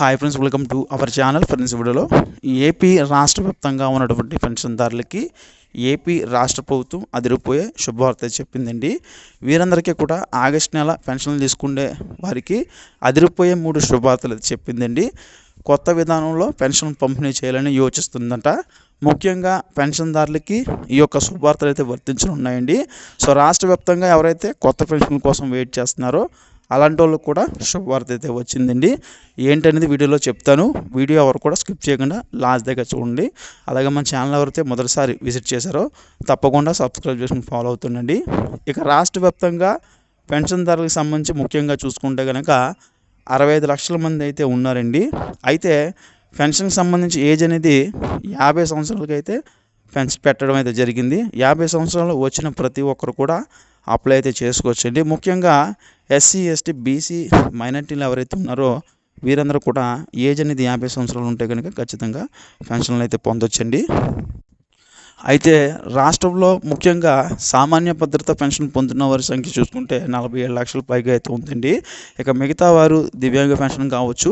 Hi friends welcome to our channel friends వీడియోలో AP రాష్ట్ర వ్యాప్తంగా ఉన్నటువంటి పెన్షన్దారులకి ఏపీ రాష్ట్ర ప్రభుత్వం అదిరిపోయే శుభవార్త చెప్పిందండి. వీరందరికీ కూడా ఆగస్టు నెల పెన్షన్లు తీసుకునే వారికి అదిరిపోయే మూడు శుభవార్తలు అయితే చెప్పిందండి. కొత్త విధానంలో పెన్షన్ పంపిణీ చేయాలని యోచిస్తుందంట. ముఖ్యంగా పెన్షన్దారులకి ఈ యొక్క శుభవార్తలు అయితే వర్తించనున్నాయండి. సో రాష్ట్ర వ్యాప్తంగా ఎవరైతే కొత్త పెన్షన్ కోసం వెయిట్ చేస్తున్నారో అలాంటి వాళ్ళకి కూడా శుభవార్త అయితే వచ్చిందండి. ఏంటనేది వీడియోలో చెప్తాను. వీడియో ఎవరు కూడా స్కిప్ చేయకుండా లాస్ట్ దగ్గర చూడండి. అలాగే మన ఛానల్ ఎవరైతే మొదటిసారి విజిట్ చేశారో తప్పకుండా సబ్స్క్రైబ్ చేసుకుని ఫాలో అవుతుండండి. ఇక రాష్ట్ర వ్యాప్తంగా పెన్షన్దారులకు సంబంధించి ముఖ్యంగా చూసుకుంటే కనుక అరవై ఐదు లక్షల మంది అయితే ఉన్నారండి. అయితే పెన్షన్కి సంబంధించి ఏజ్ అనేది యాభై సంవత్సరాలకైతే అయితే పెన్షన్ పెట్టడం అయితే జరిగింది. యాభై సంవత్సరాలు వచ్చిన ప్రతి ఒక్కరు కూడా అప్లై అయితే చేసుకోవచ్చండి. ముఖ్యంగా ఎస్సీ ఎస్టీ బీసీ మైనార్టీలు ఎవరైతే ఉన్నారో వీరందరూ కూడా ఏజ్ అనేది యాభై సంవత్సరాలు ఉంటే కనుక ఖచ్చితంగా పెన్షన్లు అయితే పొందొచ్చండి. అయితే రాష్ట్రంలో ముఖ్యంగా సామాన్య భద్రత పెన్షన్ పొందుతున్న వారి సంఖ్య చూసుకుంటే నలభై ఏడు లక్షల పైగా అయితే ఉందండి. ఇక మిగతా వారు దివ్యాంగ పెన్షన్ కావచ్చు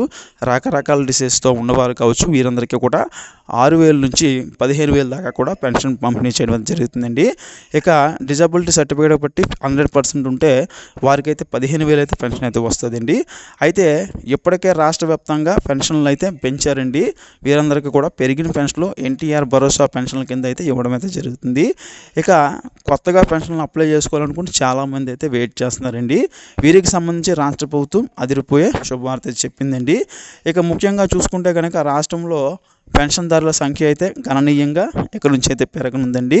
రకరకాల డిసీజ్తో ఉన్నవారు కావచ్చు వీరందరికీ కూడా ఆరు వేల నుంచి పదిహేను వేల దాకా కూడా పెన్షన్ పంపిణీ చేయడం జరుగుతుందండి. ఇక డిజబిలిటీ సర్టిఫికేట్ బట్టి హండ్రెడ్ పర్సెంట్ ఉంటే వారికైతే పదిహేను వేలు అయితే పెన్షన్ అయితే వస్తుందండి. అయితే ఇప్పటికే రాష్ట్ర వ్యాప్తంగా పెన్షన్లు అయితే పెంచారండి. వీరందరికీ కూడా పెరిగిన పెన్షన్లు ఎన్టీఆర్ భరోసా పెన్షన్ల కింద అయితే ఇవ్వడం అయితే జరుగుతుంది. ఇక కొత్తగా పెన్షన్లు అప్లై చేసుకోవాలనుకుంటే చాలామంది అయితే వెయిట్ చేస్తున్నారండి. వీరికి సంబంధించి రాష్ట్ర ప్రభుత్వం అదిరిపోయే శుభవార్త చెప్పిందండి. ఇక ముఖ్యంగా చూసుకుంటే కనుక రాష్ట్రంలో పెన్షన్దారుల సంఖ్య అయితే గణనీయంగా ఇక్కడ నుంచి అయితే పెరగనుందండి.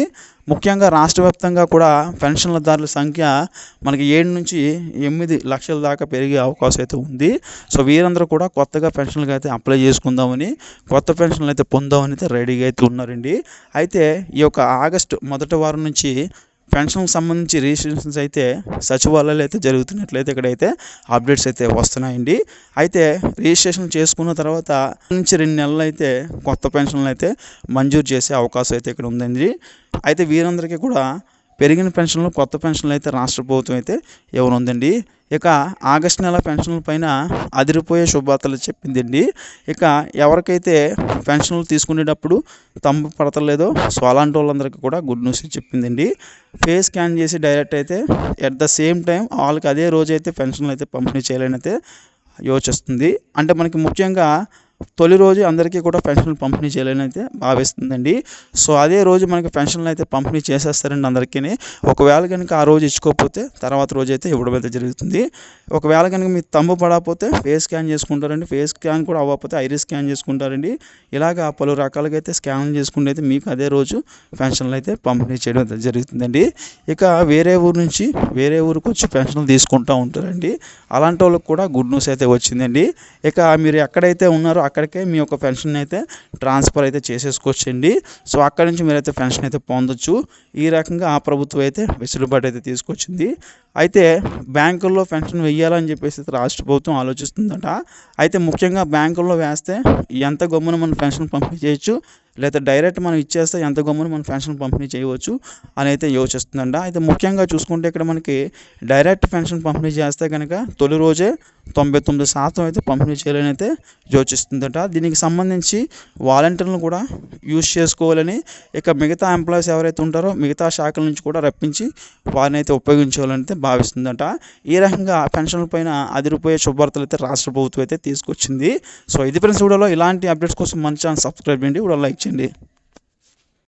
ముఖ్యంగా రాష్ట్ర వ్యాప్తంగా కూడా పెన్షన్లదారుల సంఖ్య మనకి ఏడు నుంచి ఎనిమిది లక్షల దాకా పెరిగే అవకాశం అయితే ఉంది. సో వీరందరూ కూడా కొత్తగా పెన్షన్లకు అయితే అప్లై చేసుకుందామని కొత్త పెన్షన్లు అయితే పొందామని అయితే రెడీగా అయితే ఉన్నారండి. అయితే ఈ యొక్క ఆగస్టు మొదటి వారం నుంచి పెన్షన్కి సంబంధించి రిజిస్ట్రేషన్స్ అయితే సచివాలయాలు అయితే జరుగుతున్నట్లయితే ఇక్కడైతే అప్డేట్స్ అయితే వస్తున్నాయండి. అయితే రిజిస్ట్రేషన్ చేసుకున్న తర్వాత నుంచి రెండు నెలలు అయితే కొత్త పెన్షన్లు అయితే మంజూరు చేసే అవకాశం అయితే ఇక్కడ ఉందండి. అయితే వీరందరికీ కూడా పెరిగిన పెన్షన్లు కొత్త పెన్షన్లు అయితే రాష్ట్ర ప్రభుత్వం అయితే ఇవ్వనుందండి. ఇక ఆగస్టు నెల పెన్షన్ల పైన అదిరిపోయే శుభార్తలు చెప్పిందండి. ఇక ఎవరికైతే పెన్షన్లు తీసుకునేటప్పుడు తమ్ము పడతలేదో సో అలాంటి వాళ్ళందరికీ కూడా గుడ్ న్యూస్ చెప్పిందండి. ఫేస్ స్కాన్ చేసి డైరెక్ట్ అయితే ఎట్ ద సేమ్ టైం వాళ్ళకి అదే రోజు అయితే పెన్షన్లు అయితే పంపిణీ చేయాలని అయితే యోచిస్తుంది. అంటే మనకి ముఖ్యంగా తొలి రోజు అందరికీ కూడా పెన్షన్లు పంపిణీ చేయాలని అయితే భావిస్తుందండి. సో అదే రోజు మనకి పెన్షన్లు అయితే పంపిణీ చేసేస్తారండి అందరికీ ఒకవేళ కనుక ఆ రోజు ఇచ్చుకోకపోతే తర్వాత రోజు అయితే ఇవ్వడం అయితే జరుగుతుంది. ఒకవేళ కనుక మీ తమ్ము పడకపోతే ఫేస్ స్కాన్ చేసుకుంటారండి. ఫేస్ స్కాన్ కూడా అవ్వకపోతే ఐరిస్ స్కాన్ చేసుకుంటారండి. ఇలాగ పలు రకాలుగా అయితే స్కాన్ చేసుకుంటే అయితే మీకు అదే రోజు పెన్షన్లు అయితే పంపిణీ చేయడం అయితే జరుగుతుందండి. ఇక వేరే ఊరు నుంచి వేరే ఊరికి వచ్చి పెన్షన్లు తీసుకుంటూ ఉంటారండి. అలాంటి వాళ్ళకి కూడా గుడ్ న్యూస్ అయితే వచ్చిందండి. ఇక మీరు ఎక్కడైతే ఉన్నారో అక్కడికే మీ యొక్క పెన్షన్ అయితే ట్రాన్స్ఫర్ అయితే చేసేసుకోవచ్చండి. సో అక్కడి నుంచి మీరైతే పెన్షన్ అయితే పొందొచ్చు. ఈ రకంగా ఆ ప్రభుత్వం అయితే వెసులుబాటు అయితే తీసుకొచ్చింది. అయితే బ్యాంకుల్లో పెన్షన్ వెయ్యాలని చెప్పేసి రాష్ట్ర ప్రభుత్వం ఆలోచిస్తుందట. అయితే ముఖ్యంగా బ్యాంకుల్లో వేస్తే ఎంత గమ్మున మనం పెన్షన్ పంపిణీ చేయొచ్చు లేదా డైరెక్ట్ మనం ఇచ్చేస్తే ఎంత గమ్మున మనం పెన్షన్ పంపిణీ చేయవచ్చు అని అయితే యోచిస్తుందంట. అయితే ముఖ్యంగా చూసుకుంటే ఇక్కడ మనకి డైరెక్ట్ పెన్షన్ పంపిణీ చేస్తే కనుక తొలి రోజే తొంభై తొమ్మిది శాతం అయితే పంపిణీ చేయాలని అయితే యోచిస్తుందట. దీనికి సంబంధించి వాలంటీర్లను కూడా యూజ్ చేసుకోవాలని ఇక మిగతా ఎంప్లాయీస్ ఎవరైతే ఉంటారో మిగతా శాఖల నుంచి కూడా రప్పించి వారిని అయితే ఉపయోగించాలని అయితే భావిస్తుందట. ఈ రకంగా పెన్షన్ల పైన అదిరిపోయే శుభార్తలు అయితే రాష్ట్ర ప్రభుత్వం అయితే తీసుకొచ్చింది. సో ఇది ఫ్రెండ్స్ వీడియోలో ఇలాంటి అప్డేట్స్ కోసం మన ఛానల్ సబ్స్క్రైబ్ చేయండి. కూడా లైక్ చేయండి. entender.